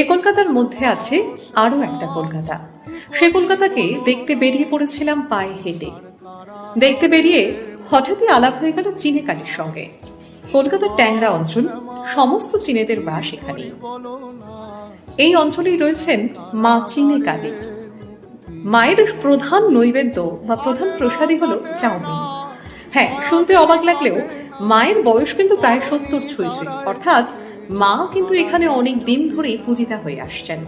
এ কলকাতার মধ্যে আছে আরও একটা কলকাতা। সে কলকাতাকে দেখতে বেরিয়ে পড়েছিলাম পায়ে হেঁটে। দেখতে বেরিয়ে হঠাৎই আলাপ হয়ে গেল চীনে কালীর সঙ্গে। কলকাতার ট্যাংরা অঞ্চল, সমস্ত চীনেদের বাস এখানে। এই অঞ্চলেই রয়েছেন মা চীনে কালী মায়ের প্রধান নৈবেদ্য বা প্রধান প্রসাদই হলো চাউমিন। হ্যাঁ শুনতে অবাক লাগলেও মায়ের বয়স কিন্তু প্রায় সত্তর ছুঁই। অর্থাৎ মা কিন্তু এখানে অনেক দিন ধরে পূজিতা হয়ে আসছেন।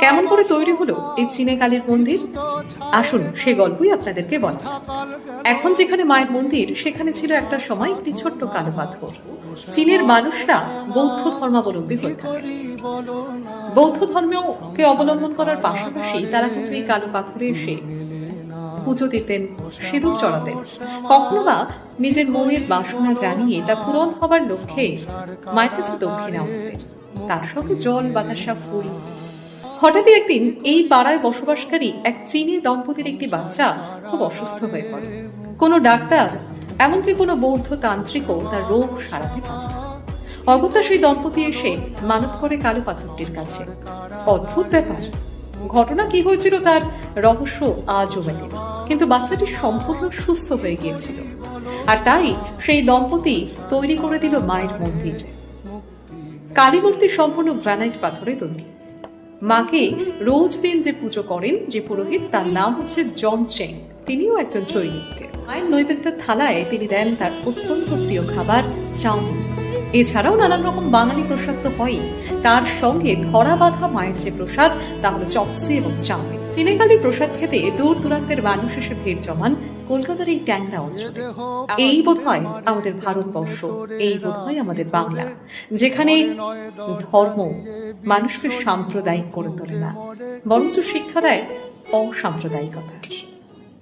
কেমন করে তৈরি হলো এই চীনে কালীর মন্দির? আসুন, সে গল্পই আপনাদেরকে বলা এখন যেখানে মায়ের মন্দির, সেখানে ছিল একটা সময় একটি ছোট্ট কালো পাথর। চীনের মানুষরা বৌদ্ধ ধর্মাবলম্বী হয়ে থাকে। বৌদ্ধ ধর্মকে অবলম্বন করার পাশাপাশি তারা কিন্তু এই কালো পাথরে এসে পুজো দিতেন, সিঁদুর চড়াতেন। কখনো বা নিজের মনের বাসনা জানিয়ে তা পূরণ হবার লক্ষ্যে মায়ের কাছে দক্ষিণা উঠতেন তার সঙ্গে জল, বাতাসা, ফুল। হঠাৎই একদিন এই পাড়ায় বসবাসকারী এক চীনি দম্পতির একটি বাচ্চা খুব অসুস্থ হয়ে পড়ে। কোনো ডাক্তার, এমনকি কোনো বৌদ্ধ তান্ত্রিকও তার রোগ সারাতে পারে অগত্যা সেই দম্পতি এসে মানত করে কালো পাথরটির কাছে। অদ্ভুত ব্যাপার। ঘটনা কি হয়েছিল তার রহস্য আজও মেলে। কিন্তু বাচ্চাটি সম্পূর্ণ সুস্থ হয়ে গিয়েছিল। আর তাই সেই দম্পতি তৈরি করে দিল মায়ের মন্দির। কালী মূর্তি সম্পূর্ণ গ্রানাইট পাথরে তৈরি। মাকে রোজ দিন যে পুজো করেন যে পুরোহিত, তার নাম হচ্ছে জন চেং তিনিও একজন চৈনিক মায়ের নৈবেদ্যের থালায় তিনি দেন তার অত্যন্ত প্রিয় খাবার চাউমিন। এছাড়াও নানান রকম বাঙালি প্রসাদ তো হয়ই। তার সঙ্গে ধরা বাঁধা মায়ের যে প্রসাদ তা হলো চপসি এবং চাউমিন। চিনেকালির প্রসাদ খেতে দূর দূরান্তের মানুষ এসে ভিড় জমান কলকাতার এই ট্যাংরা অঞ্চলে। এই বোধহয় আমাদের ভারতবর্ষ, এই বোধহয় আমাদের বাংলা, যেখানে ধর্ম মানুষকে সাম্প্রদায়িক করে তোলে না, বরঞ্চ শিক্ষা দেয় অসাম্প্রদায়িকতা।